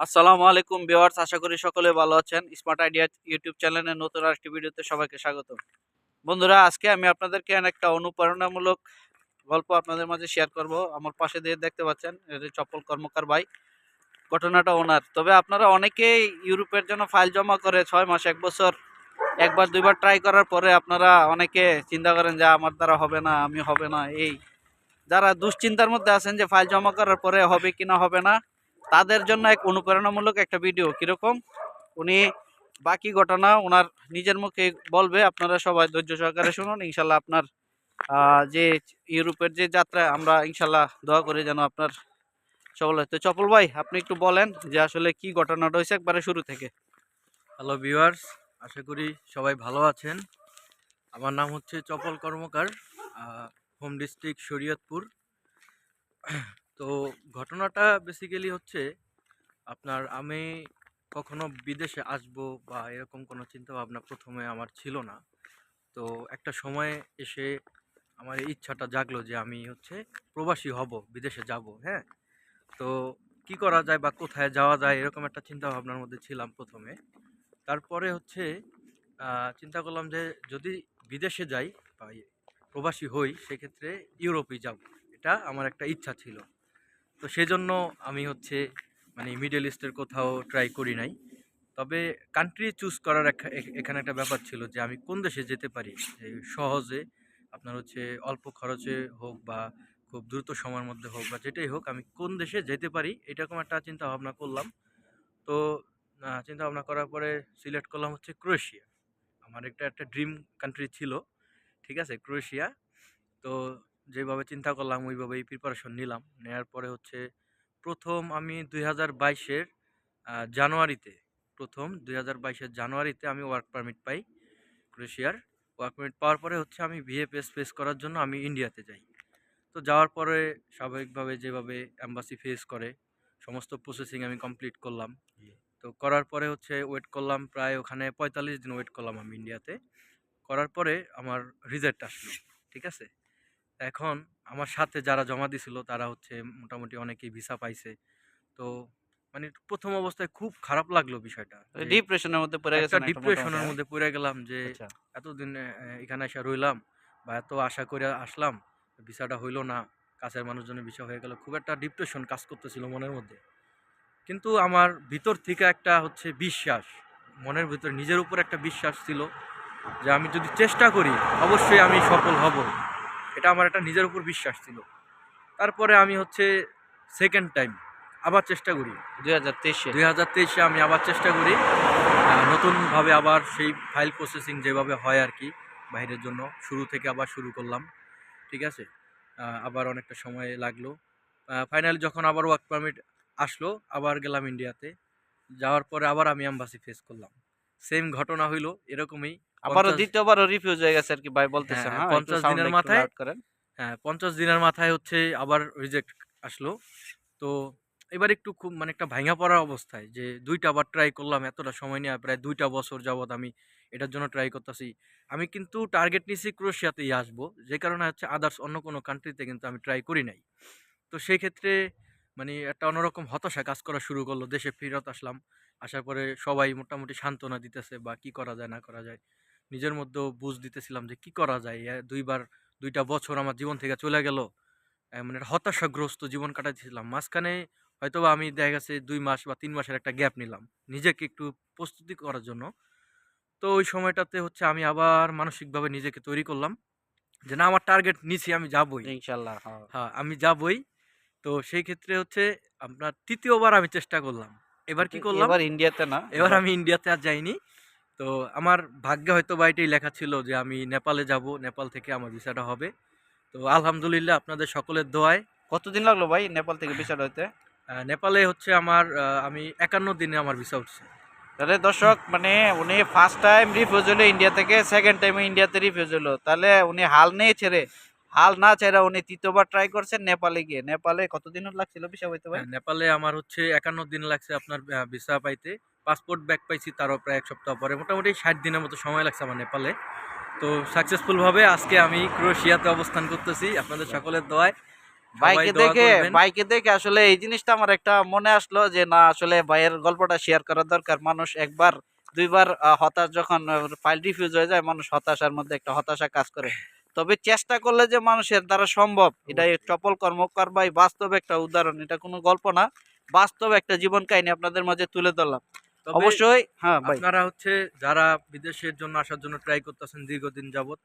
আসসালামু আলাইকুম ভিউয়ার্স, আশা করি সকলে ভালো আছেন। স্মার্ট আইডিয়া ইউটিউব চ্যানেলের নতুন আরেকটি ভিডিওতে সবাইকে স্বাগত বন্ধুরা, আজকে আমি আপনাদেরকে একটা অনুপ্রেরণামূলক গল্প আপনাদের মাঝে শেয়ার করব। আমার পাশে দিয়ে দেখতে পাচ্ছেন চপল কর্মকার ভাই, ঘটনাটা ওনার। তবে আপনারা অনেকেই ইউরোপের জন্য ফাইল জমা করে ছয় মাস, এক বছর, একবার, দুইবার ট্রাই করার পরে আপনারা অনেকে চিন্তা করেন যে, আমার দ্বারা হবে না, আমি হবে না। এই, যারা দুশ্চিন্তার মধ্যে আছেন যে ফাইল জমা করার পরে হবে কিনা, হবে না তাদের জন্য এক অনুপ্রেরণামূলক একটা ভিডিও কীরকম? উনি বাকি ঘটনা ওনার নিজের মুখে বলবে, আপনারা সবাই ধৈর্য সহকারে শুনুন। ইনশাল্লাহ আপনার যে ইউরোপের যে যাত্রা, আমরা ইনশাল্লাহ দোয়া করে যেন আপনার হয় তো চপল ভাই, আপনি একটু বলেন যে আসলে কি ঘটনাটা হয়েছে একবারে শুরু থেকে। হ্যালো ভিউয়ার্স আশা করি সবাই ভালো আছেন। আমার নাম হচ্ছে চপল কর্মকার হোম ডিস্ট্রিক্ট শরীয়তপুর। ঘটনাটা বেসিক্যালি হচ্ছে, আপনার আমি কখনো বিদেশে আসব বা এরকম কোনো চিন্তা ভাবনা প্রথমে আমার ছিল না। তো একটা সময় এসে আমার ইচ্ছাটা জাগলো যে আমি হচ্ছে প্রবাসী হব, বিদেশে যাব হ্যাঁ? তো কি করা যায় বা কোথায় যাওয়া যায় এরকম একটা চিন্তা ভাবনার মধ্যে ছিলাম প্রথমে। তারপরে হচ্ছে চিন্তা করলাম যে যদি বিদেশে যাই বা প্রবাসী হই, সেক্ষেত্রে ইউরোপে যাব। এটা আমার একটা ইচ্ছা ছিল। তো সেজন্য আমি হচ্ছে মানে মিডল ইস্টের কোথাও ট্রাই করি নাই। তবে কান্ট্রি চুজ করার এখানে একটা ব্যাপার ছিল যে আমি কোন দেশে যেতে পারি? সহজে আপনার হচ্ছে অল্প খরচে হোক বা খুব দ্রুত সময়ের মধ্যে হোক বা যেটাই হোক আমি কোন দেশে যেতে পারি এরকম একটা চিন্তা ভাবনা করলাম। তো চিন্তা ভাবনা করার পরে সিলেক্ট করলাম হচ্ছে ক্রোয়েশিয়া আমার একটা একটা ড্রিম কান্ট্রি ছিল, ঠিক আছে ক্রোয়েশিয়া তো যেভাবে চিন্তা করলাম ওইভাবেই প্রিপারেশন নিলাম। নেওয়ার পরে হচ্ছে প্রথম আমি দুই হাজার বাইশের জানুয়ারিতে প্রথম দুই হাজার বাইশের জানুয়ারিতে আমি ওয়ার্ক পারমিট পাই ক্রোয়েশিয়ার ওয়ার্ক পারমিট পাওয়ার পরে হচ্ছে আমি ভিএফএস ফেস করার জন্য আমি ইন্ডিয়াতে যাই। তো যাওয়ার পরে স্বাভাবিকভাবে যেভাবে অ্যাম্বাসি ফেস করে সমস্ত প্রসেসিং আমি কমপ্লিট করলাম। তো করার পরে হচ্ছে ওয়েট করলাম প্রায় ওখানে পঁয়তাল্লিশ দিন ওয়েট করলাম আমি ইন্ডিয়াতে করার পরে আমার রিজাল্ট আসলো ঠিক আছে? এখন আমার সাথে যারা জমা দিছিল তারা হচ্ছে মোটামুটি অনেকেই ভিসা পাইছে। তো মানে প্রথম অবস্থায় খুব খারাপ লাগল বিষয়টা ডিপ্রেশনের মধ্যে পড়ে গেছে ডিপ্রেশনের মধ্যে পড়ে গেলাম যে আচ্ছা। এতদিন এখানে এসে রইলাম বা এত আশা করে আসলাম ভিসাটা হইল না কাছের মানুষজনের ভিসা হয়ে গেল। খুব একটা ডিপ্রেশন কাজ করতেছিল মনের মধ্যে। কিন্তু আমার ভিতর থেকে একটা হচ্ছে বিশ্বাস মনের ভিতর নিজের উপর একটা বিশ্বাস ছিল যে আমি যদি চেষ্টা করি অবশ্যই আমি সফল হব। এটা আমার একটা নিজের উপর বিশ্বাস ছিল। তারপরে আমি হচ্ছে সেকেন্ড টাইম আবার চেষ্টা করি। দুই হাজার তেইশে? দুই হাজার তেইশে আমি আবার চেষ্টা করি। নতুনভাবে আবার সেই ফাইল প্রসেসিং যেভাবে হয় আর কি বাইরের জন্য শুরু থেকে আবার শুরু করলাম। ঠিক আছে? আবার অনেকটা সময় লাগল। ফাইনালি যখন আবার ওয়ার্ক পারমিট আসলো আবার গেলাম ইন্ডিয়াতে যাওয়ার পরে আবার আমি অ্যাম্বাসি ফেস করলাম। সেম ঘটনা হইল এরকমই আবারও পঞ্চাশ- দ্বিতীয়বারও রিফিউজ হয়ে গেছে আর কি ভাই বলতেছে হ্যাঁ, হ্যাঁ পঞ্চাশ দিনের মাথায় করেন। হ্যাঁ পঞ্চাশ দিনের মাথায় হচ্ছে আবার রিজেক্ট আসলো। তো এবার একটু খুব মানে একটা ভাঙা পড়ার অবস্থায় যে দুইটা আবার ট্রাই করলাম এতটা সময় নিয়ে প্রায় দুইটা বছর যাবত আমি এটার জন্য ট্রাই করতেছি। আমি কিন্তু টার্গেট নিয়েছি ক্রোয়েশিয়াতেই আসব যে কারণে হচ্ছে আদার্স অন্য কোনো কান্ট্রিতে কিন্তু আমি ট্রাই করি নাই। তো সেই ক্ষেত্রে মানে একটা অন্যরকম হতাশা কাজ করা শুরু করল দেশে ফেরত আসলাম। আসার পরে সবাই মোটামুটি সান্ত্বনা দিতেছে বা কি করা যায় না করা যায়। নিজের মধ্যেও বুঝ দিতেছিলাম যে কি করা যায়? দুইবার দুইটা বছর আমার জীবন থেকে চলে গেল। মানে একটা হতাশাগ্রস্ত জীবন কাটাইছিলাম মাঝখানে হয়তো আমি দেখা গেছে দুই মাস বা তিন মাসের একটা গ্যাপ নিলাম নিজেকে একটু প্রস্তুতি করার জন্য। তো ওই সময়টাতে হচ্ছে আমি আবার মানসিকভাবে নিজেকে তৈরি করলাম যে না আমার টার্গেট নিছি আমি যাবই। ইনশাল্লাহ হ্যাঁ। হ্যাঁ আমি যাবই। তো সেই ক্ষেত্রে হচ্ছে আপনার তৃতীয়বার আমি চেষ্টা করলাম। এবার কি করলাম? এবার ইন্ডিয়াতে না এবার আমি ইন্ডিয়াতে আর যাইনি। তো আমার ভাগ্যে হয়তো বা এটাই লেখা ছিল যে আমি নেপালে যাব নেপাল থেকে আমার ভিসাটা হবে। তো আলহামদুলিল্লাহ আপনাদের সকলের দোয়ায়। কতদিন লাগল ভাই নেপাল থেকে বিচার হইতে? নেপালে হচ্ছে আমার আমি একান্ন দিনে আমার ভিসা উঠছে। তাহলে দর্শক মানে উনি ফার্স্ট টাইম রিফিউজ হলো ইন্ডিয়া থেকে সেকেন্ড টাইমে ইন্ডিয়াতে রিফিউজ হলো। তাহলে উনি হাল নেই ছেড়ে হাল না ছেড়ে উনি তৃতীয়বার ট্রাই করছেন নেপালে গিয়ে। নেপালে কতদিন লাগছিল বিষয় হইতে ভাই? হ্যাঁ, নেপালে আমার হচ্ছে একান্ন দিন লাগছে আপনার ভিসা পাইতে। পাসপোর্ট ব্যাক পাইছি তারও প্রায় এক সপ্তাহ পরে। মোটামুটি ষাট দিনের মতো সময় লাগছে আমার নেপালে। তো সাকসেসফুলভাবে আজকে আমি ক্রোয়েশিয়াতে অবস্থান করতেছি। আপনাদের সকলের দোয়ায় বাইকে দেখে বাইকে দেখে আসলে এই জিনিসটা আমার একটা মনে আসলো যে না আসলে ভাইয়ের গল্পটা শেয়ার করা দরকার। মানুষ একবার দুইবার হতাশ যখন ফাইল রিফিউজ হয়ে যায় মানুষ হতাশার মধ্যে একটা হতাশা কাজ করে। তবে চেষ্টা করলে যে মানুষের দ্বারা সম্ভব এটা চপল কর্মকার ভাই বাস্তব একটা উদাহরণ এটা কোনো গল্প না। বাস্তব একটা জীবন কাহিনী আপনাদের মাঝে তুলে ধরলাম। অবশ্যই হ্যাঁ ভাই। আপনারা হচ্ছে যারা বিদেশের জন্য আসার জন্য ট্রাই করতেছেন দীর্ঘদিন যাবত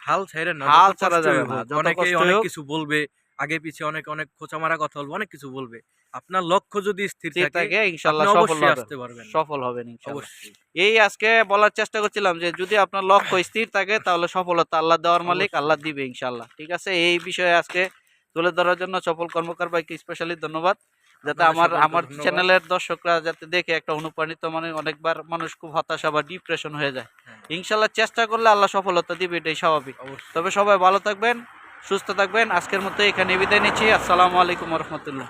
হাল না হাল ছাড়া যাবে হোক, না, অনেকেই অনেক কিছু বলবে আগে পিছে অনেক অনেক খোঁচা মারা কথা বলবে অনেক কিছু বলবে। আপনার লক্ষ্য যদি স্থির থাকে সফল আসতে পারবেন। সফল হবেন অবশ্যই। এই আজকে বলার চেষ্টা করছিলাম যে যদি আপনার লক্ষ্য স্থির থাকে তাহলে সফলতা আল্লাহ দেওয়ার মালিক আল্লাহ দিবে ইনশাল্লাহ। ঠিক আছে? এই বিষয়ে আজকে তুলে ধরার জন্য সফল কর্মকার ভাইকে স্পেশালি ধন্যবাদ। যাতে আমার আমার চ্যানেলের দর্শকরা যাতে দেখে একটা অনুপ্রাণিত মানে অনেকবার মানুষ খুব হতাশা বা ডিপ্রেশন হয়ে যায়। হ্যাঁ, ইনশাল্লাহ চেষ্টা করলে আল্লাহ সফলতা দিবে এটাই স্বাভাবিক। তবে সবাই ভালো থাকবেন সুস্থ থাকবেন। আজকের মতো এখানে বিদায় নিচ্ছি। আসসালামু আলাইকুম রহমতুল্লাহ।